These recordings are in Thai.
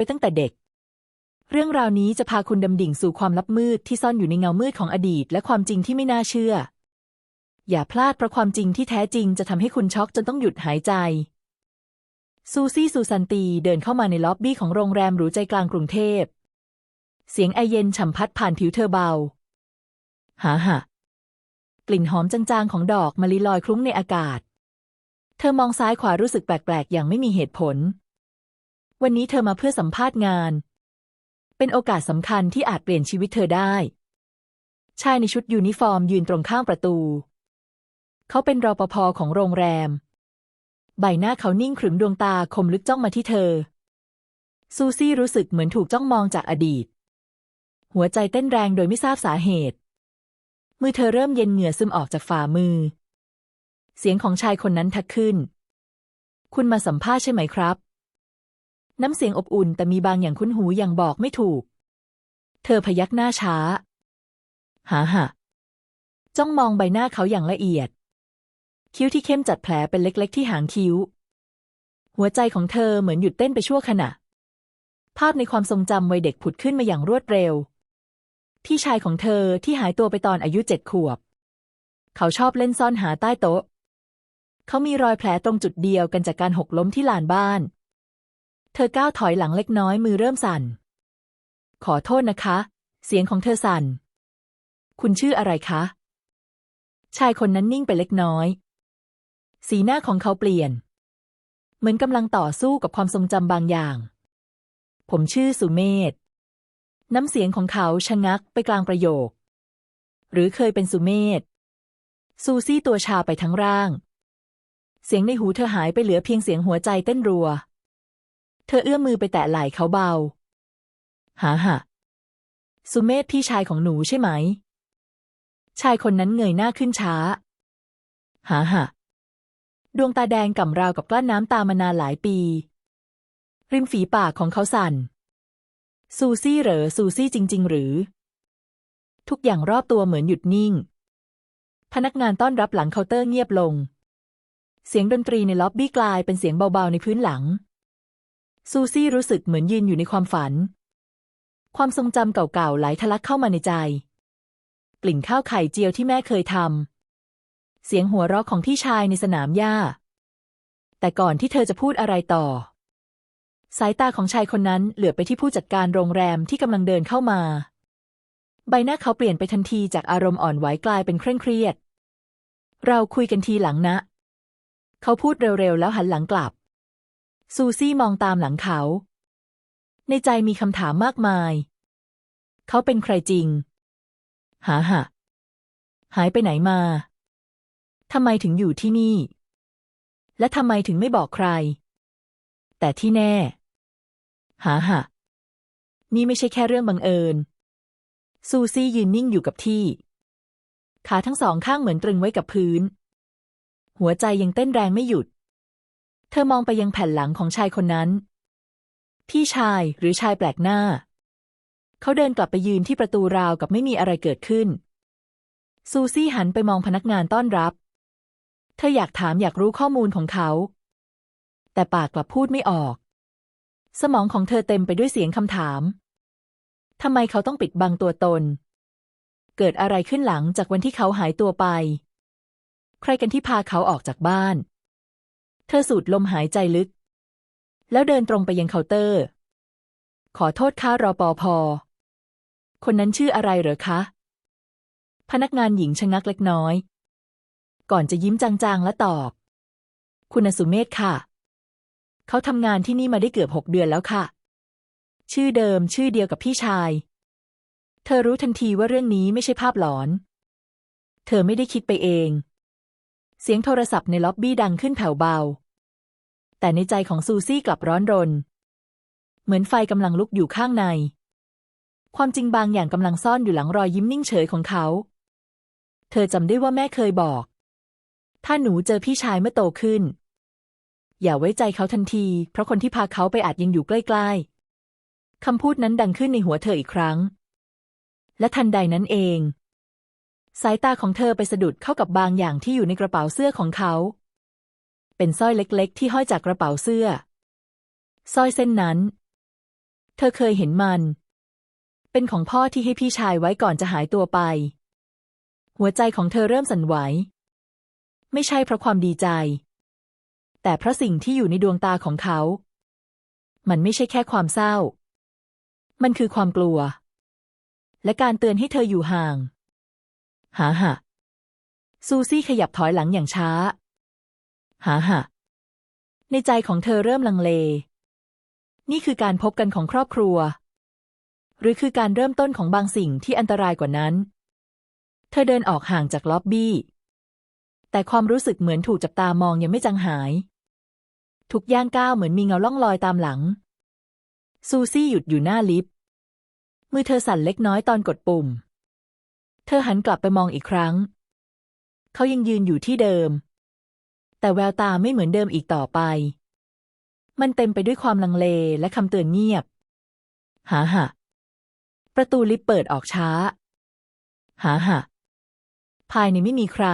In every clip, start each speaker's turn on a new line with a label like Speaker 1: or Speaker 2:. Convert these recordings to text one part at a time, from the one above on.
Speaker 1: ไปตั้งแต่เด็ก เรื่องราวนี้จะพาคุณดำดิ่งสู่ความลับมืดที่ซ่อนอยู่ในเงามืดของอดีต และความจริงที่ไม่น่าเชื่อ อย่าพลาดเพราะความจริงที่แท้จริงจะทำให้คุณช็อกจนต้องหยุดหายใจ ซูซี่ซูซันตีเดินเข้ามาในล็อบบี้ของโรงแรมหรูใจกลางกรุงเทพ เสียงไอเย็นฉ่ำพัดผ่านผิวเธอเบา หาหะกลิ่นหอมจางๆของดอกมะลิลอยคลุ้งในอากาศ เธอมองซ้ายขวารู้สึกแปลกๆ อย่างไม่มีเหตุผล วันนี้เธอมาเพื่อสัมภาษณ์งาน เป็นโอกาสสำคัญที่อาจเปลี่ยนชีวิตเธอได้ ชายในชุดยูนิฟอร์มยืนตรงข้างประตู เขาเป็นรปภของโรงแรม ใบหน้าเขานิ่งขรึมดวงตาคมลึกจ้องมาที่เธอ ซูซี่รู้สึกเหมือนถูกจ้องมองจากอดีต หัวใจเต้นแรงโดยไม่ทราบสาเหตุ มือเธอเริ่มเย็นเหงื่อซึมออกจากฝ่ามือ เสียงของชายคนนั้นทักขึ้น คุณมาสัมภาษณ์ใช่ไหมครับ น้ำเสียงอบอุ่นแต่มีบางอย่างคุ้นหูอย่างบอกไม่ถูก เธอพยักหน้าช้า หาหะจ้องมองใบหน้าเขาอย่างละเอียด คิ้วที่เข้มจัดแผลเป็นเล็ก ๆ ที่หางคิ้ว หัวใจของเธอเหมือนหยุดเต้นไปชั่วขณะ ภาพในความทรงจำวัยเด็กผุดขึ้นมาอย่างรวดเร็ว พี่ชายของเธอที่หายตัวไปตอนอายุเจ็ดขวบ เขาชอบเล่นซ่อนหาใต้โต๊ะ เขามีรอยแผลตรงจุดเดียวกันจากการหกล้มที่ลานบ้าน เธอก้าวถอยหลังเล็กน้อยมือเริ่มสั่น ขอโทษนะคะ เสียงของเธอสั่น คุณชื่ออะไรคะ ชายคนนั้นนิ่งไปเล็กน้อย สีหน้าของเขาเปลี่ยน เหมือนกำลังต่อสู้กับความทรงจำบางอย่าง ผมชื่อสุเมธน้ำเสียงของเขาชะงักไปกลางประโยค หรือเคยเป็นสุเมธซูซี่ตัวชาไปทั้งร่าง เสียงในหูเธอหายไปเหลือเพียงเสียงหัวใจเต้นรัว เธอเอื้อมมือไปแตะไหล่เขาเบาหาหะสุเมธพี่ชายของหนูใช่ไหม ชายคนนั้นเงยหน้าขึ้นช้า หาหะดวงตาแดงก่ำราวกับกลั้นน้ำตามานานหลายปี ริมฝีปากของเขาสั่น ซูซี่เหรอซูซี่จริง ๆ หรือ ทุกอย่างรอบตัวเหมือนหยุดนิ่ง พนักงานต้อนรับหลังเคาน์เตอร์เงียบลง เสียงดนตรีในล็อบบี้กลายเป็นเสียงเบาๆในพื้นหลัง ซูซี่รู้สึกเหมือนยืนอยู่ในความฝัน ความทรงจำเก่าๆไหลทะลักเข้ามาในใจ กลิ่นข้าวไข่เจียวที่แม่เคยทำเสียงหัวเราะของพี่ชายในสนามหญ้า แต่ก่อนที่เธอจะพูดอะไรต่อ สายตาของชายคนนั้นเหลือบไปที่ผู้จัดการโรงแรมที่กำลังเดินเข้ามา ใบหน้าเขาเปลี่ยนไปทันทีจากอารมณ์อ่อนไหวกลายเป็นเคร่งเครียด เราคุยกันทีหลังนะ เขาพูดเร็วๆแล้วหันหลังกลับ ซูซี่มองตามหลังเขา ในใจมีคำถามมากมาย เขาเป็นใครจริง หาหะหายไปไหนมาทำไมถึงอยู่ที่นี่ และทำไมถึงไม่บอกใคร แต่ที่แน่ หาหะนี่ไม่ใช่แค่เรื่องบังเอิญ ซูซี่ยืนนิ่งอยู่กับที่ ขาทั้งสองข้างเหมือนตรึงไว้กับพื้น หัวใจยังเต้นแรงไม่หยุด เธอมองไปยังแผ่นหลังของชายคนนั้น พี่ชายหรือชายแปลกหน้า เขาเดินกลับไปยืนที่ประตูราวกับไม่มีอะไรเกิดขึ้น ซูซี่หันไปมองพนักงานต้อนรับ เธออยากถามอยากรู้ข้อมูลของเขา แต่ปากกลับพูดไม่ออก สมองของเธอเต็มไปด้วยเสียงคำถามทำไมเขาต้องปิดบังตัวตน เกิดอะไรขึ้นหลังจากวันที่เขาหายตัวไป ใครกันที่พาเขาออกจากบ้าน เธอสูดลมหายใจลึก แล้วเดินตรงไปยังเคาน์เตอร์ ขอโทษค่ารอปอพอ คนนั้นชื่ออะไรเหรอคะ พนักงานหญิงชะงักเล็กน้อย ก่อนจะยิ้มจางๆและตอบ คุณสุเมธค่ะ เขาทำงานที่นี่มาได้เกือบหกเดือนแล้วค่ะ ชื่อเดิมชื่อเดียวกับพี่ชาย เธอรู้ทันทีว่าเรื่องนี้ไม่ใช่ภาพหลอน เธอไม่ได้คิดไปเอง เสียงโทรศัพท์ในล็อบบี้ดังขึ้นแผ่วเบา แต่ในใจของซูซี่กลับร้อนรน เหมือนไฟกำลังลุกอยู่ข้างใน ความจริงบางอย่างกำลังซ่อนอยู่หลังรอยยิ้มนิ่งเฉยของเขา เธอจำได้ว่าแม่เคยบอก ถ้าหนูเจอพี่ชายเมื่อโตขึ้น อย่าไว้ใจเขาทันที เพราะคนที่พาเขาไปอาจยังอยู่ใกล้ ๆคำพูดนั้นดังขึ้นในหัวเธออีกครั้ง และทันใดนั้นเอง สายตาของเธอไปสะดุดเข้ากับบางอย่างที่อยู่ในกระเป๋าเสื้อของเขา เป็นสร้อยเล็กๆ ที่ห้อยจากกระเป๋าเสื้อ สร้อยเส้นนั้น เธอเคยเห็นมัน เป็นของพ่อที่ให้พี่ชายไว้ก่อนจะหายตัวไป หัวใจของเธอเริ่มสั่นไหว ไม่ใช่เพราะความดีใจ แต่เพราะสิ่งที่อยู่ในดวงตาของเขา มันไม่ใช่แค่ความเศร้า มันคือความกลัว และการเตือนให้เธออยู่ห่าง หาหะซูซี่ขยับถอยหลังอย่างช้า หาหะในใจของเธอเริ่มลังเล นี่คือการพบกันของครอบครัว หรือคือการเริ่มต้นของบางสิ่งที่อันตรายกว่านั้น เธอเดินออกห่างจากล็อบบี้ แต่ความรู้สึกเหมือนถูกจับตามองยังไม่จางหาย ทุกย่างก้าวเหมือนมีเงาล่องลอยตามหลัง ซูซี่หยุดอยู่หน้าลิฟต์ มือเธอสั่นเล็กน้อยตอนกดปุ่ม เธอหันกลับไปมองอีกครั้ง เขายังยืนอยู่ที่เดิม แต่แววตาไม่เหมือนเดิมอีกต่อไป มันเต็มไปด้วยความลังเลและคำเตือนเงียบ หาหะ ประตูลิฟต์เปิดออกช้า หาหะ ภายในไม่มีใคร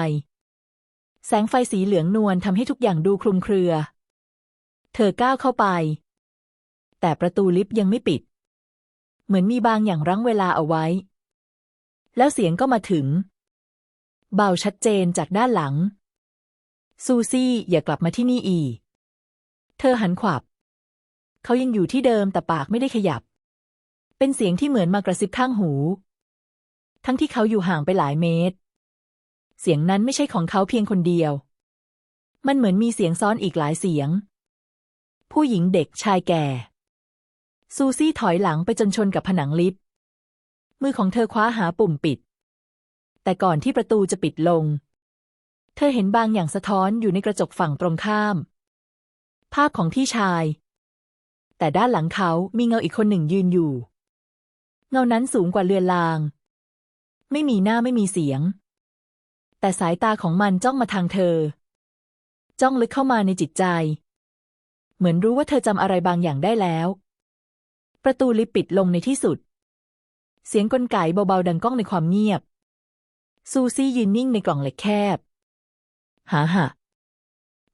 Speaker 1: แสงไฟสีเหลืองนวลทำให้ทุกอย่างดูคลุมเครือ เธอก้าวเข้าไป แต่ประตูลิฟต์ยังไม่ปิด เหมือนมีบางอย่างรั้งเวลาเอาไว้ แล้วเสียงก็มาถึง เบาชัดเจนจากด้านหลัง ซูซี่อย่ากลับมาที่นี่อีกเธอหันขวับ เขายังอยู่ที่เดิมแต่ปากไม่ได้ขยับ เป็นเสียงที่เหมือนมากระซิบข้างหู ทั้งที่เขาอยู่ห่างไปหลายเมตร เสียงนั้นไม่ใช่ของเขาเพียงคนเดียว มันเหมือนมีเสียงซ้อนอีกหลายเสียง ผู้หญิงเด็กชายแก่ ซูซี่ถอยหลังไปจนชนกับผนังลิฟต์ มือของเธอคว้าหาปุ่มปิด แต่ก่อนที่ประตูจะปิดลง เธอเห็นบางอย่างสะท้อนอยู่ในกระจกฝั่งตรงข้าม ภาพของพี่ชาย แต่ด้านหลังเขามีเงาอีกคนหนึ่งยืนอยู่ เงานั้นสูงกว่าเรือนลาง ไม่มีหน้าไม่มีเสียง แต่สายตาของมันจ้องมาทางเธอ จ้องลึกเข้ามาในจิตใจ เหมือนรู้ว่าเธอจำอะไรบางอย่างได้แล้วประตูลิฟต์ปิดลงในที่สุด เสียงกลไกเบาๆดังก้องในความเงียบ ซูซี่ยืนนิ่งในกล่องเหล็กแคบหาหะ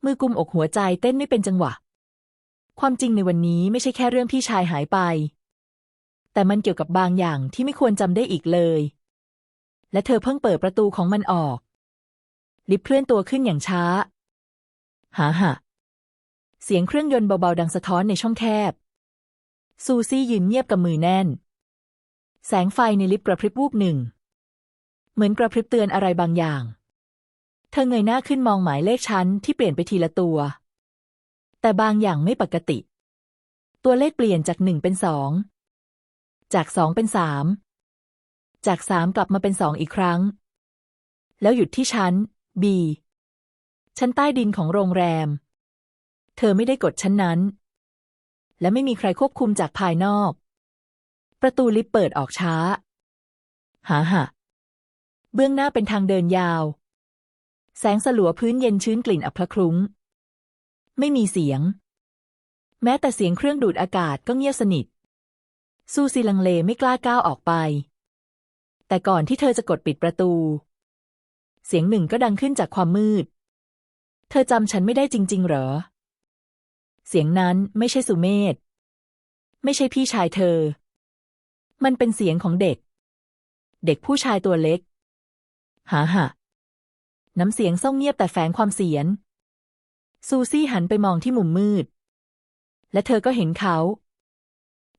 Speaker 1: มือกุมอกหัวใจเต้นไม่เป็นจังหวะ ความจริงในวันนี้ไม่ใช่แค่เรื่องพี่ชายหายไป แต่มันเกี่ยวกับบางอย่างที่ไม่ควรจำได้อีกเลย และเธอเพิ่งเปิดประตูของมันออก ลิฟต์เคลื่อนตัวขึ้นอย่างช้า หาหะเสียงเครื่องยนต์เบาๆดังสะท้อนในช่องแคบ ซูซี่ยืนเงียบกับมือแน่น แสงไฟในลิฟต์กระพริบวูบหนึ่ง เหมือนกระพริบเตือนอะไรบางอย่าง เธอเงยหน้าขึ้นมองหมายเลขชั้นที่เปลี่ยนไปทีละตัว แต่บางอย่างไม่ปกติ ตัวเลขเปลี่ยนจากหนึ่งเป็นสอง จากสองเป็นสาม จากสามกลับมาเป็นสองอีกครั้ง แล้วหยุดที่ชั้น B ชั้นใต้ดินของโรงแรม เธอไม่ได้กดชั้นนั้น และไม่มีใครควบคุมจากภายนอก ประตูลิฟต์เปิดออกช้า หาหะเบื้องหน้าเป็นทางเดินยาว แสงสลัวพื้นเย็นชื้นกลิ่นอับพะคลุ้ง ไม่มีเสียง แม้แต่เสียงเครื่องดูดอากาศก็เงียบสนิท ซูซีลังเลไม่กล้าก้าวออกไป แต่ก่อนที่เธอจะกดปิดประตู เสียงหนึ่งก็ดังขึ้นจากความมืด เธอจำฉันไม่ได้จริง ๆ เหรอ เสียงนั้นไม่ใช่สุเมธ ไม่ใช่พี่ชายเธอ มันเป็นเสียงของเด็ก เด็กผู้ชายตัวเล็ก หาหะน้ำเสียงซ่องเงียบแต่แฝงความเสียน ซูซี่หันไปมองที่มุมมืด และเธอก็เห็นเขา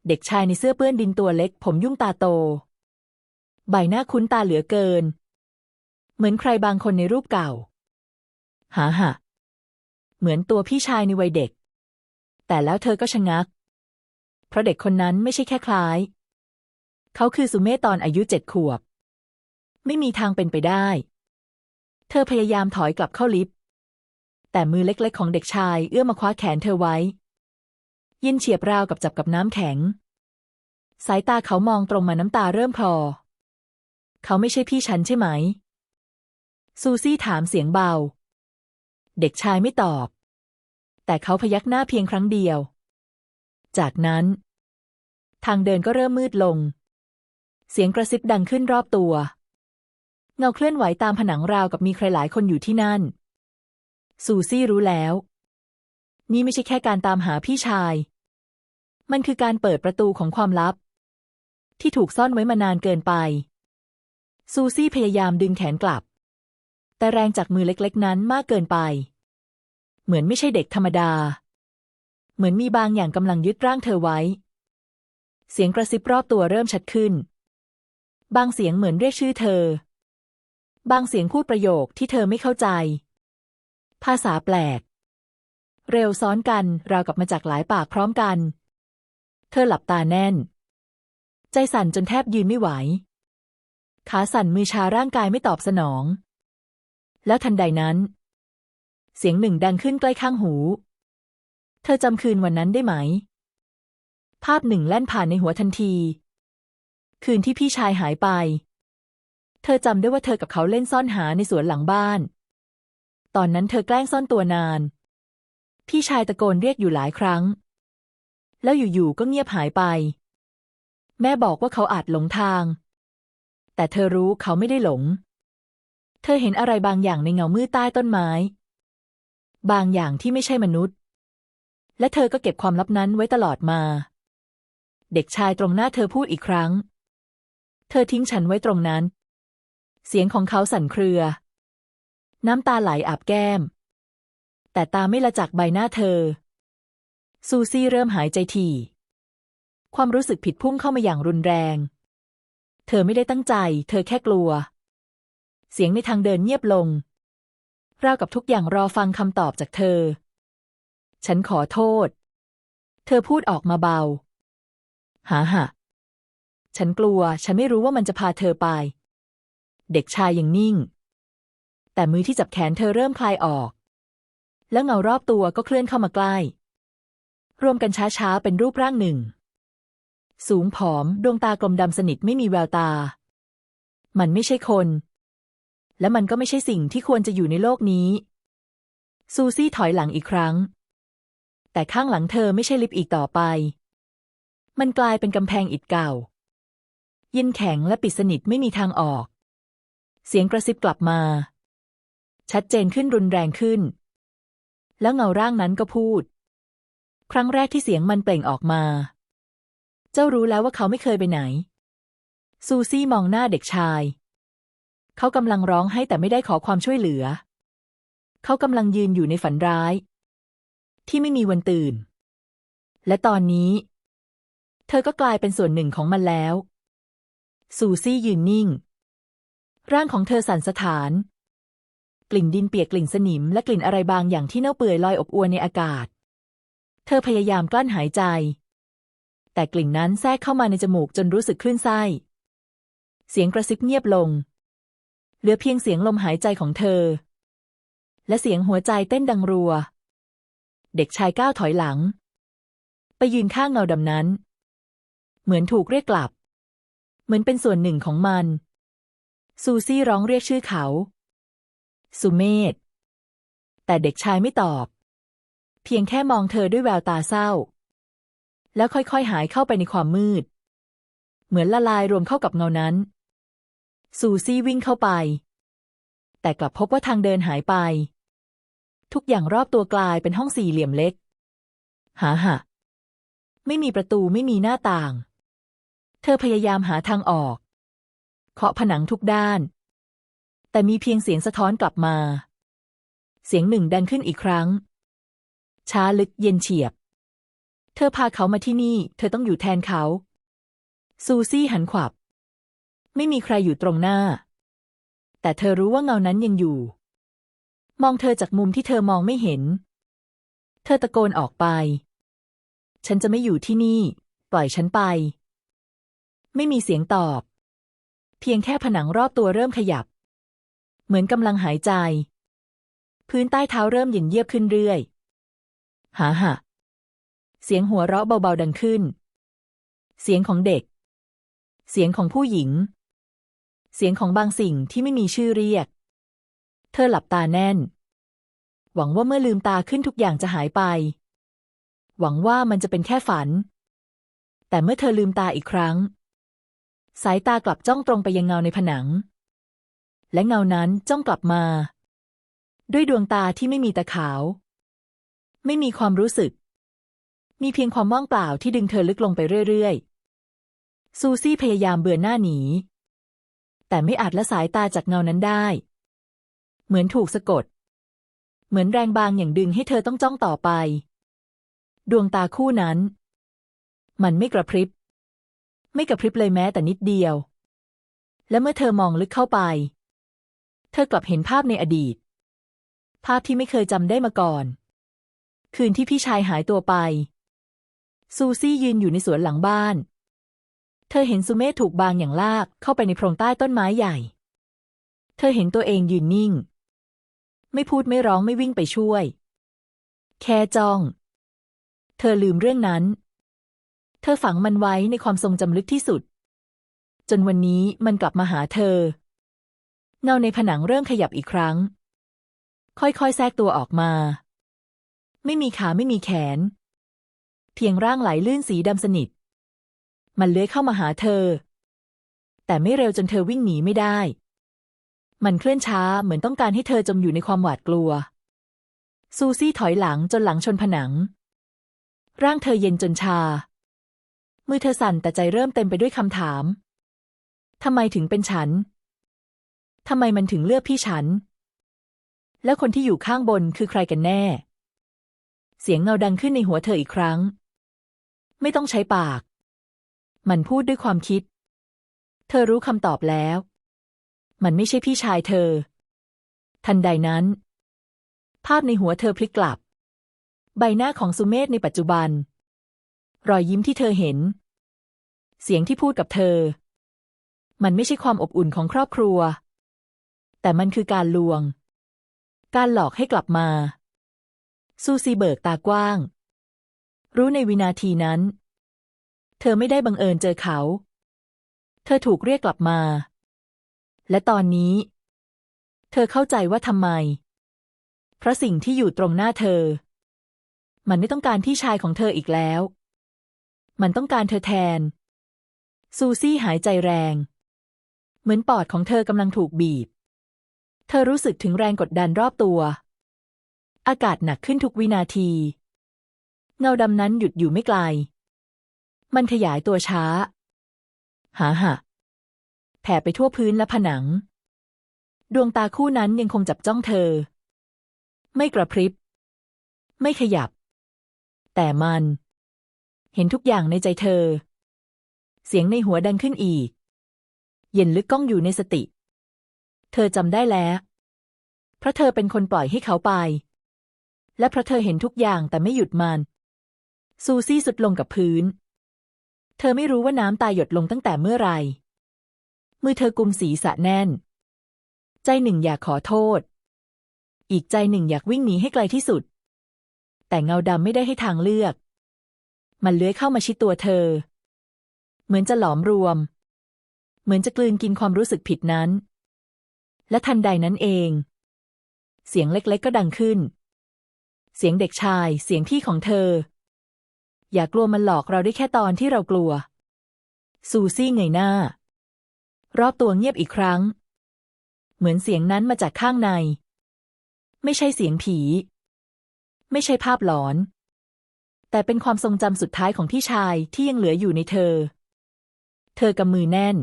Speaker 1: เด็กชายในเสื้อเปื้อนดินตัวเล็ก ผมยุ่งตาโต ใบหน้าคุ้นตาเหลือเกิน เหมือนใครบางคนในรูปเก่า หาหะเหมือนตัวพี่ชายในวัยเด็ก แต่แล้วเธอก็ชะงัก เพราะเด็กคนนั้นไม่ใช่แค่คล้าย เขาคือสุเมธตอนอายุเจ็ดขวบ ไม่มีทางเป็นไปได้ เธอพยายามถอยกลับเข้าลิฟต์ แต่มือเล็กๆของเด็กชายเอื้อมมาคว้าแขนเธอไว้ย็นเฉียบราวกับจับกับน้ำแข็ง สายตาเขามองตรงมาน้ำตาเริ่มคลอ เขาไม่ใช่พี่ฉันใช่ไหม ซูซี่ถามเสียงเบา เด็กชายไม่ตอบ แต่เขาพยักหน้าเพียงครั้งเดียว จากนั้น ทางเดินก็เริ่มมืดลง เสียงกระซิบดังขึ้นรอบตัว เงาเคลื่อนไหวตามผนังราวกับมีใครหลายคนอยู่ที่นั่น ซูซี่รู้แล้ว นี่ไม่ใช่แค่การตามหาพี่ชาย มันคือการเปิดประตูของความลับ ที่ถูกซ่อนไว้มานานเกินไป ซูซี่พยายามดึงแขนกลับ แต่แรงจากมือเล็กๆ นั้นมากเกินไป เหมือนไม่ใช่เด็กธรรมดา เหมือนมีบางอย่างกำลังยึดร่างเธอไว้ เสียงกระซิบรอบตัวเริ่มชัดขึ้น บางเสียงเหมือนเรียกชื่อเธอ บางเสียงพูดประโยคที่เธอไม่เข้าใจ ภาษาแปลก เร็วซ้อนกันราวกับมาจากหลายปากพร้อมกัน เธอหลับตาแน่น ใจสั่นจนแทบยืนไม่ไหว ขาสั่นมือชาร่างกายไม่ตอบสนอง แล้วทันใดนั้น เสียงหนึ่งดังขึ้นใกล้ข้างหู เธอจำคืนวันนั้นได้ไหม ภาพหนึ่งแล่นผ่านในหัวทันที คืนที่พี่ชายหายไป เธอจำได้ว่าเธอกับเขาเล่นซ่อนหาในสวนหลังบ้าน ตอนนั้นเธอแกล้งซ่อนตัวนาน พี่ชายตะโกนเรียกอยู่หลายครั้ง แล้วอยู่ๆก็เงียบหายไป แม่บอกว่าเขาอาจหลงทาง แต่เธอรู้เขาไม่ได้หลง เธอเห็นอะไรบางอย่างในเงามืดใต้ต้นไม้ บางอย่างที่ไม่ใช่มนุษย์ และเธอก็เก็บความลับนั้นไว้ตลอดมาเด็กชายตรงหน้าเธอพูดอีกครั้ง เธอทิ้งฉันไว้ตรงนั้น เสียงของเขาสั่นเครือ น้ำตาไหลอาบแก้ม แต่ตาไม่ละจากใบหน้าเธอ ซูซี่เริ่มหายใจถี่ ความรู้สึกผิดพุ่งเข้ามาอย่างรุนแรง เธอไม่ได้ตั้งใจ เธอแค่กลัว เสียงในทางเดินเงียบลง ราวกับทุกอย่างรอฟังคำตอบจากเธอ ฉันขอโทษ เธอพูดออกมาเบา หาหะ ฉันกลัว ฉันไม่รู้ว่ามันจะพาเธอไป เด็กชายยังนิ่ง แต่มือที่จับแขนเธอเริ่มคลายออก แล้วเงารอบตัวก็เคลื่อนเข้ามาใกล้ รวมกันช้าๆ เป็นรูปร่างหนึ่ง สูงผอม ดวงตากลมดำสนิทไม่มีแววตา มันไม่ใช่คน และมันก็ไม่ใช่สิ่งที่ควรจะอยู่ในโลกนี้ ซูซี่ถอยหลังอีกครั้ง แต่ข้างหลังเธอไม่ใช่ลิฟต์อีกต่อไป มันกลายเป็นกำแพงอิฐเก่า เย็นแข็งและปิดสนิทไม่มีทางออก เสียงกระซิบกลับมา ชัดเจนขึ้นรุนแรงขึ้น แล้วเงาร่างนั้นก็พูด ครั้งแรกที่เสียงมันเปล่งออกมา เจ้ารู้แล้วว่าเขาไม่เคยไปไหน ซูซี่มองหน้าเด็กชาย เขากำลังร้องให้แต่ไม่ได้ขอความช่วยเหลือ เขากำลังยืนอยู่ในฝันร้าย ที่ไม่มีวันตื่น และตอนนี้ เธอก็กลายเป็นส่วนหนึ่งของมันแล้ว ซูซี่ยืนนิ่ง ร่างของเธอสั่นสะท้าน กลิ่นดินเปียกกลิ่นสนิม และกลิ่นอะไรบางอย่างที่เน่าเปื่อยลอยอบอวนในอากาศ เธอพยายามกลั้นหายใจ แต่กลิ่นนั้นแทรกเข้ามาในจมูกจนรู้สึกคลื่นไส้ เสียงกระซิบเงียบลง เหลือเพียงเสียงลมหายใจของเธอ และเสียงหัวใจเต้นดังรัว เด็กชายก้าวถอยหลัง ไปยืนข้างเงาดำนั้น เหมือนถูกเรียกกลับ มือนเป็นส่วนหนึ่งของมัน ซูซี่ร้องเรียกชื่อเขา สุเมธแต่เด็กชายไม่ตอบ เพียงแค่มองเธอด้วยแววตาเศร้า แล้วค่อยๆหายเข้าไปในความมืด เหมือนละลายรวมเข้ากับเงานั้น ซูซี่วิ่งเข้าไป แต่กลับพบว่าทางเดินหายไป ทุกอย่างรอบตัวกลายเป็นห้องสี่เหลี่ยมเล็ก หาหะไม่มีประตูไม่มีหน้าต่าง เธอพยายามหาทางออก เคาะผนังทุกด้าน แต่มีเพียงเสียงสะท้อนกลับมา เสียงหนึ่งดังขึ้นอีกครั้ง ช้าลึกเย็นเฉียบ เธอพาเขามาที่นี่ เธอต้องอยู่แทนเขา ซูซี่หันขวับ ไม่มีใครอยู่ตรงหน้า แต่เธอรู้ว่าเงานั้นยังอยู่ มองเธอจากมุมที่เธอมองไม่เห็น เธอตะโกนออกไป ฉันจะไม่อยู่ที่นี่ ปล่อยฉันไป ไม่มีเสียงตอบ เพียงแค่ผนังรอบตัวเริ่มขยับ เหมือนกำลังหายใจ พื้นใต้เท้าเริ่มเย็นเยียบขึ้นเรื่อยหาหะเสียงหัวเราะเบาๆดังขึ้น เสียงของเด็ก เสียงของผู้หญิง เสียงของบางสิ่งที่ไม่มีชื่อเรียก เธอหลับตาแน่น หวังว่าเมื่อลืมตาขึ้นทุกอย่างจะหายไป หวังว่ามันจะเป็นแค่ฝัน แต่เมื่อเธอลืมตาอีกครั้ง สายตากลับจ้องตรงไปยังเงาในผนัง และเงานั้นจ้องกลับมา ด้วยดวงตาที่ไม่มีตาขาว ไม่มีความรู้สึก มีเพียงความว่างเปล่าที่ดึงเธอลึกลงไปเรื่อยๆ ซูซี่พยายามเบือนหน้าหนี แต่ไม่อาจละสายตาจากเงานั้นได้ เหมือนถูกสะกด เหมือนแรงบางอย่างดึงให้เธอต้องจ้องต่อไป ดวงตาคู่นั้น มันไม่กระพริบ ไม่กระพริบเลยแม้แต่นิดเดียว และเมื่อเธอมองลึกเข้าไป เธอกลับเห็นภาพในอดีต ภาพที่ไม่เคยจำได้มาก่อน คืนที่พี่ชายหายตัวไป ซูซี่ยืนอยู่ในสวนหลังบ้าน เธอเห็นซูเม่ถูกบางอย่างลากเข้าไปในโพรงใต้ต้นไม้ใหญ่ เธอเห็นตัวเองยืนนิ่ง ไม่พูดไม่ร้องไม่วิ่งไปช่วย แค่จ้อง เธอลืมเรื่องนั้น เธอฝังมันไว้ในความทรงจำลึกที่สุด จนวันนี้มันกลับมาหาเธอ เงาในผนังเริ่มขยับอีกครั้ง ค่อยๆแทรกตัวออกมา ไม่มีขาไม่มีแขน เพียงร่างไหลลื่นสีดำสนิท มันเลื้อยเข้ามาหาเธอ แต่ไม่เร็วจนเธอวิ่งหนีไม่ได้ มันเคลื่อนช้าเหมือนต้องการให้เธอจมอยู่ในความหวาดกลัว ซูซี่ถอยหลังจนหลังชนผนัง ร่างเธอเย็นจนชา มือเธอสั่นแต่ใจเริ่มเต็มไปด้วยคำถาม ทำไมถึงเป็นฉัน ทำไมมันถึงเลือกพี่ฉัน แล้วคนที่อยู่ข้างบนคือใครกันแน่ เสียงเงาดังขึ้นในหัวเธออีกครั้ง ไม่ต้องใช้ปาก มันพูดด้วยความคิด เธอรู้คำตอบแล้ว มันไม่ใช่พี่ชายเธอ ทันใดนั้น ภาพในหัวเธอพลิกกลับ ใบหน้าของสุเมธในปัจจุบัน รอยยิ้มที่เธอเห็น เสียงที่พูดกับเธอ มันไม่ใช่ความอบอุ่นของครอบครัว แต่มันคือการลวง การหลอกให้กลับมา ซูซีเบิกตากว้าง รู้ในวินาทีนั้น เธอไม่ได้บังเอิญเจอเขา เธอถูกเรียกกลับมา และตอนนี้ เธอเข้าใจว่าทำไม เพราะสิ่งที่อยู่ตรงหน้าเธอ มันไม่ต้องการพี่ชายของเธออีกแล้ว มันต้องการเธอแทน ซูซี่หายใจแรง เหมือนปอดของเธอกำลังถูกบีบ เธอรู้สึกถึงแรงกดดันรอบตัว อากาศหนักขึ้นทุกวินาที เงาดำนั้นหยุดอยู่ไม่ไกล มันขยายตัวช้า หาหะแผ่ไปทั่วพื้นและผนัง ดวงตาคู่นั้นยังคงจับจ้องเธอ ไม่กระพริบ ไม่ขยับ แต่มัน เห็นทุกอย่างในใจเธอ เสียงในหัวดังขึ้นอีก เย็นลึกก้องอยู่ในสติ เธอจำได้แล้ว เพราะเธอเป็นคนปล่อยให้เขาไป และเพราะเธอเห็นทุกอย่างแต่ไม่หยุดมัน ซูซี่สุดลงกับพื้น เธอไม่รู้ว่าน้ำตาหยดลงตั้งแต่เมื่อไหร่มือเธอกุมศีรษะแน่น ใจหนึ่งอยากขอโทษ อีกใจหนึ่งอยากวิ่งหนีให้ไกลที่สุด แต่เงาดำไม่ได้ให้ทางเลือก มันเลื้อยเข้ามาชิดตัวเธอ เหมือนจะหลอมรวม เหมือนจะกลืนกินความรู้สึกผิดนั้น และทันใดนั้นเอง เสียงเล็กๆก็ดังขึ้น เสียงเด็กชายเสียงพี่ของเธอ อย่ากลัวมันหลอกเราได้แค่ตอนที่เรากลัว ซูซี่เงยหน้า รอบตัวเงียบอีกครั้ง เหมือนเสียงนั้นมาจากข้างใน ไม่ใช่เสียงผี ไม่ใช่ภาพหลอน แต่เป็นความทรงจำสุดท้ายของพี่ชายที่ยังเหลืออยู่ในเธอ เธอกำมือแน่น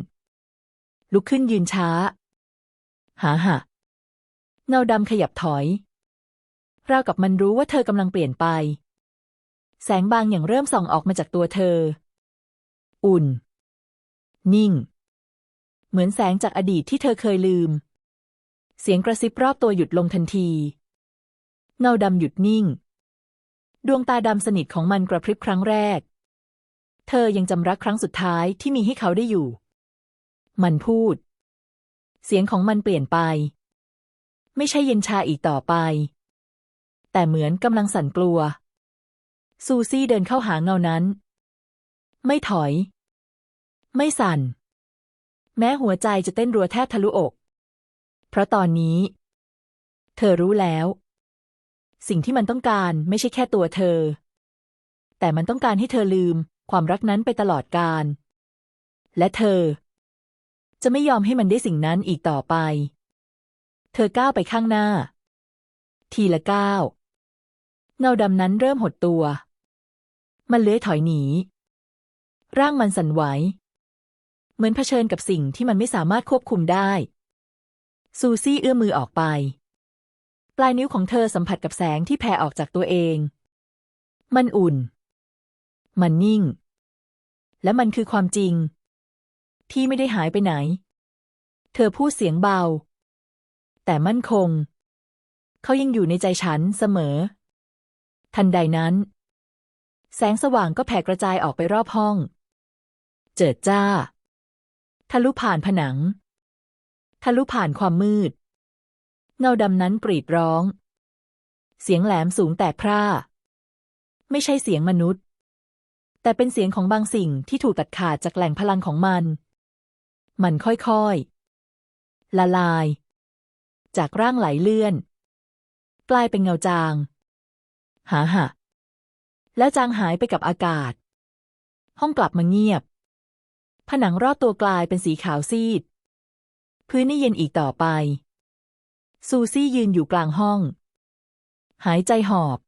Speaker 1: ลุกขึ้นยืนช้า หาหะเงาดำขยับถอยราวกับมันรู้ว่าเธอกำลังเปลี่ยนไป แสงบางอย่างเริ่มส่องออกมาจากตัวเธอ อุ่น นิ่ง เหมือนแสงจากอดีตที่เธอเคยลืม เสียงกระซิบรอบตัวหยุดลงทันที เงาดำหยุดนิ่ง ดวงตาดำสนิทของมันกระพริบครั้งแรก เธอยังจำรักครั้งสุดท้ายที่มีให้เขาได้อยู่ มันพูด เสียงของมันเปลี่ยนไป ไม่ใช่เย็นชาอีกต่อไป แต่เหมือนกำลังสั่นกลัว ซูซี่เดินเข้าหาเงานั้น ไม่ถอย ไม่สั่น แม้หัวใจจะเต้นรัวแทบทะลุอก เพราะตอนนี้ เธอรู้แล้ว สิ่งที่มันต้องการไม่ใช่แค่ตัวเธอ แต่มันต้องการให้เธอลืม ความรักนั้นไปตลอดกาลและเธอ จะไม่ยอมให้มันได้สิ่งนั้นอีกต่อไป เธอก้าวไปข้างหน้า ทีละก้าวเงาดำนั้นเริ่มหดตัว มันเลื้อยถอยหนี ร่างมันสั่นไหว เหมือนเผชิญกับสิ่งที่มันไม่สามารถควบคุมได้ ซูซี่เอื้อมมือออกไป ปลายนิ้วของเธอสัมผัสกับแสงที่แผ่ออกจากตัวเอง มันอุ่น มันนิ่ง และมันคือความจริง ที่ไม่ได้หายไปไหน เธอพูดเสียงเบา แต่มั่นคง เขายังอยู่ในใจฉันเสมอ ทันใดนั้น แสงสว่างก็แผ่กระจายออกไปรอบห้อง เจิดจ้า ทะลุผ่านผนัง ทะลุผ่านความมืด เงาดำนั้นกรีดร้อง เสียงแหลมสูงแตกพร่า ไม่ใช่เสียงมนุษย์ แต่เป็นเสียงของบางสิ่งที่ถูกตัดขาดจากแหล่งพลังของมัน มันค่อยๆ ละลาย จากร่างไหลเลื่อน กลายเป็นเงาจาง หาหะ แล้วจางหายไปกับอากาศ ห้องกลับมาเงียบ ผนังรอบตัวกลายเป็นสีขาวซีด พื้นไม่เย็นอีกต่อไป ซูซี่ยืนอยู่กลางห้อง หายใจหอบ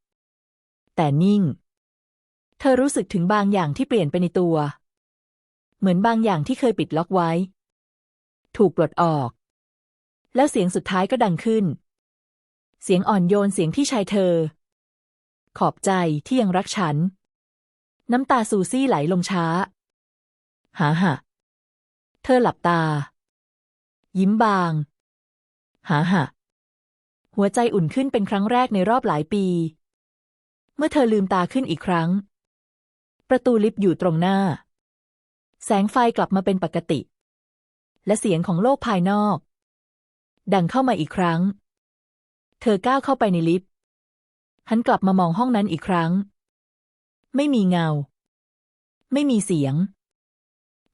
Speaker 1: แต่นิ่ง เธอรู้สึกถึงบางอย่างที่เปลี่ยนไปในตัว เหมือนบางอย่างที่เคยปิดล็อกไว้ ถูกปลดออก แล้วเสียงสุดท้ายก็ดังขึ้น เสียงอ่อนโยนเสียงพี่ชายเธอ ขอบใจที่ยังรักฉัน น้ำตาซูซี่ไหลลงช้า หาหะเธอหลับตา ยิ้มบาง หาหะ หัวใจอุ่นขึ้นเป็นครั้งแรกในรอบหลายปี เมื่อเธอลืมตาขึ้นอีกครั้ง ประตูลิฟต์อยู่ตรงหน้า แสงไฟกลับมาเป็นปกติ และเสียงของโลกภายนอก ดังเข้ามาอีกครั้ง เธอก้าวเข้าไปในลิฟต์หันกลับมามองห้องนั้นอีกครั้ง ไม่มีเงา ไม่มีเสียง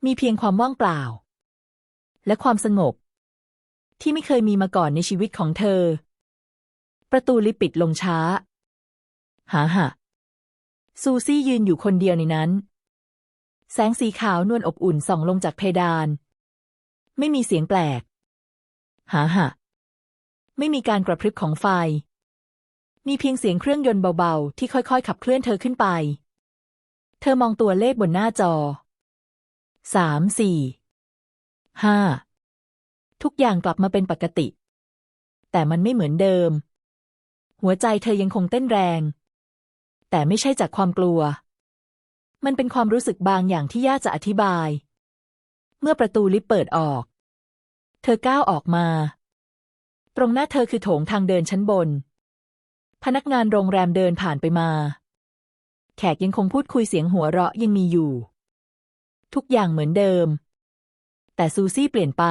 Speaker 1: มีเพียงความว่างเปล่า และความสงบ ที่ไม่เคยมีมาก่อนในชีวิตของเธอ ประตูลิฟต์ปิดลงช้า หาหะซูซี่ยืนอยู่คนเดียวในนั้น แสงสีขาวนวลอบอุ่นส่องลงจากเพดาน ไม่มีเสียงแปลก หาหะไม่มีการกระพริบของไฟ มีเพียงเสียงเครื่องยนต์เบาๆ ที่ค่อยๆ ขับเคลื่อนเธอขึ้นไป เธอมองตัวเลขบนหน้าจอ สาม สี่ ห้า ทุกอย่างกลับมาเป็นปกติ แต่มันไม่เหมือนเดิม หัวใจเธอยังคงเต้นแรง แต่ไม่ใช่จากความกลัว มันเป็นความรู้สึกบางอย่างที่ยากจะอธิบาย เมื่อประตูลิฟต์เปิดออก เธอก้าวออกมา ตรงหน้าเธอคือโถงทางเดินชั้นบน พนักงานโรงแรมเดินผ่านไปมา แขกยังคงพูดคุยเสียงหัวเราะยังมีอยู่ ทุกอย่างเหมือนเดิม แต่ซูซี่เปลี่ยนไป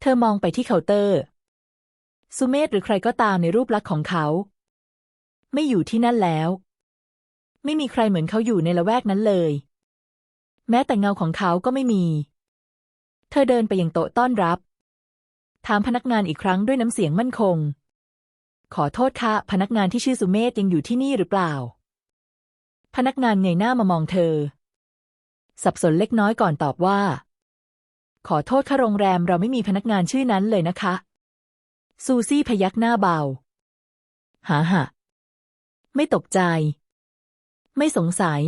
Speaker 1: เธอมองไปที่เคาน์เตอร์ สุเมธหรือใครก็ตามในรูปลักษณ์ของเขา ไม่อยู่ที่นั่นแล้ว ไม่มีใครเหมือนเขาอยู่ในละแวกนั้นเลย แม้แต่เงาของเขาก็ไม่มี เธอเดินไปยังโต๊ะต้อนรับ ถามพนักงานอีกครั้งด้วยน้ำเสียงมั่นคง ขอโทษค่ะ พนักงานที่ชื่อสุเมธยังอยู่ที่นี่หรือเปล่า พนักงานเงยหน้ามามองเธอ สับสนเล็กน้อยก่อนตอบว่า ขอโทษค่ะโรงแรมเราไม่มีพนักงานชื่อนั้นเลยนะคะ ซูซี่พยักหน้าเบาหาหะไม่ตกใจ ไม่สงสัย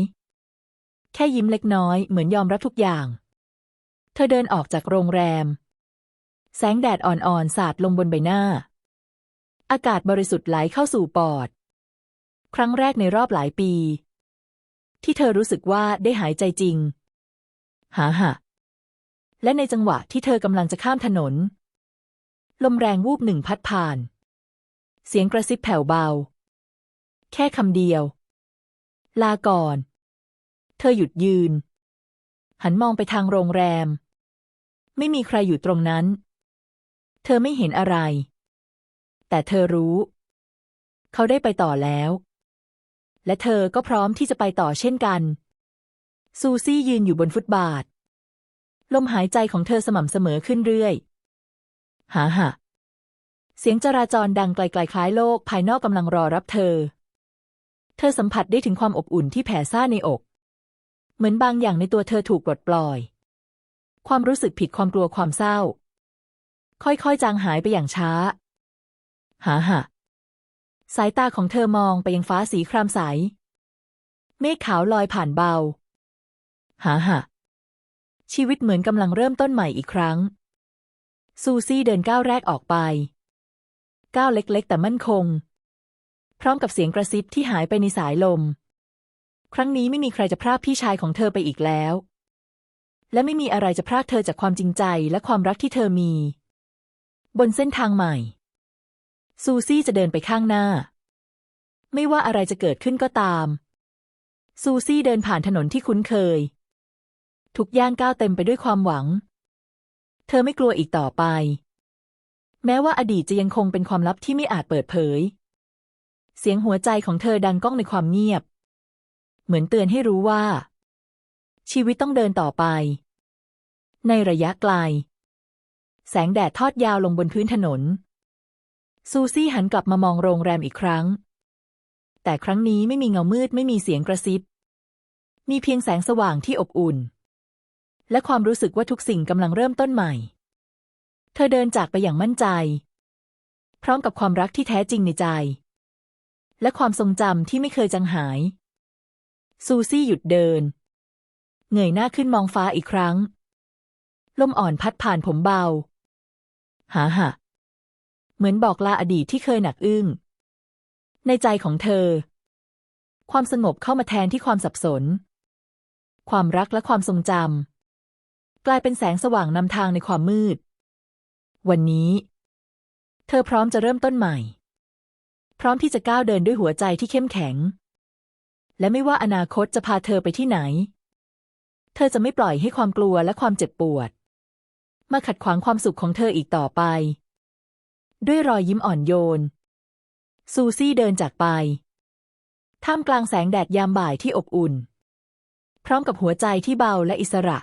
Speaker 1: แค่ยิ้มเล็กน้อยเหมือนยอมรับทุกอย่าง เธอเดินออกจากโรงแรม แสงแดดอ่อนๆสาดลงบนใบหน้า อากาศบริสุทธิ์ไหลเข้าสู่ปอด ครั้งแรกในรอบหลายปี ที่เธอรู้สึกว่าได้หายใจจริง หาหะและในจังหวะที่เธอกำลังจะข้ามถนน ลมแรงวูบหนึ่งพัดผ่าน เสียงกระซิบแผ่วเบา แค่คำเดียว ลาก่อน เธอหยุดยืน หันมองไปทางโรงแรม ไม่มีใครอยู่ตรงนั้น เธอไม่เห็นอะไร แต่เธอรู้ เขาได้ไปต่อแล้ว และเธอก็พร้อมที่จะไปต่อเช่นกัน ซูซี่ยืนอยู่บนฟุตบาท ลมหายใจของเธอสม่ำเสมอขึ้นเรื่อย หาหะเสียงจราจรดังไกลๆคล้ายโลกภายนอกกำลังรอรับเธอ เธอสัมผัสได้ถึงความอบอุ่นที่แผ่ซ่านในอก เหมือนบางอย่างในตัวเธอถูกปลดปล่อย ความรู้สึกผิดความกลัวความเศร้า ค่อยๆ จางหายไปอย่างช้า หาหะสายตาของเธอมองไปยังฟ้าสีครามใส เมฆขาวลอยผ่านเบา หาหะชีวิตเหมือนกำลังเริ่มต้นใหม่อีกครั้ง ซูซี่เดินก้าวแรกออกไป ก้าวเล็กๆ แต่มั่นคง พร้อมกับเสียงกระซิบที่หายไปในสายลม ครั้งนี้ไม่มีใครจะพรากพี่ชายของเธอไปอีกแล้ว และไม่มีอะไรจะพรากเธอจากความจริงใจและความรักที่เธอมี บนเส้นทางใหม่ ซูซี่จะเดินไปข้างหน้า ไม่ว่าอะไรจะเกิดขึ้นก็ตาม ซูซี่เดินผ่านถนนที่คุ้นเคย ทุกย่างก้าวเต็มไปด้วยความหวัง เธอไม่กลัวอีกต่อไป แม้ว่าอดีตจะยังคงเป็นความลับที่ไม่อาจเปิดเผย เสียงหัวใจของเธอดังก้องในความเงียบ เหมือนเตือนให้รู้ว่า ชีวิตต้องเดินต่อไป ในระยะไกล แสงแดดทอดยาวลงบนพื้นถนน ซูซี่หันกลับมามองโรงแรมอีกครั้ง แต่ครั้งนี้ไม่มีเงามืดไม่มีเสียงกระซิบ มีเพียงแสงสว่างที่อบอุ่น และความรู้สึกว่าทุกสิ่งกำลังเริ่มต้นใหม่ เธอเดินจากไปอย่างมั่นใจ พร้อมกับความรักที่แท้จริงในใจ และความทรงจำที่ไม่เคยจางหาย ซูซี่หยุดเดิน เงยหน้าขึ้นมองฟ้าอีกครั้ง ลมอ่อนพัดผ่านผมเบา หาหะเหมือนบอกลาอดีตที่เคยหนักอึ้ง ในใจของเธอ ความสงบเข้ามาแทนที่ความสับสน ความรักและความทรงจำ ลายเป็นแสงสว่างนำทางในความมืด วันนี้ เธอพร้อมจะเริ่มต้นใหม่ พร้อมที่จะก้าวเดินด้วยหัวใจที่เข้มแข็ง และไม่ว่าอนาคตจะพาเธอไปที่ไหน เธอจะไม่ปล่อยให้ความกลัวและความเจ็บปวด มาขัดขวางความสุขของเธออีกต่อไป ด้วยรอยยิ้มอ่อนโยน ซูซี่เดินจากไป ท่ามกลางแสงแดดยามบ่ายที่อบอุ่น พร้อมกับหัวใจที่เบาและอิสระ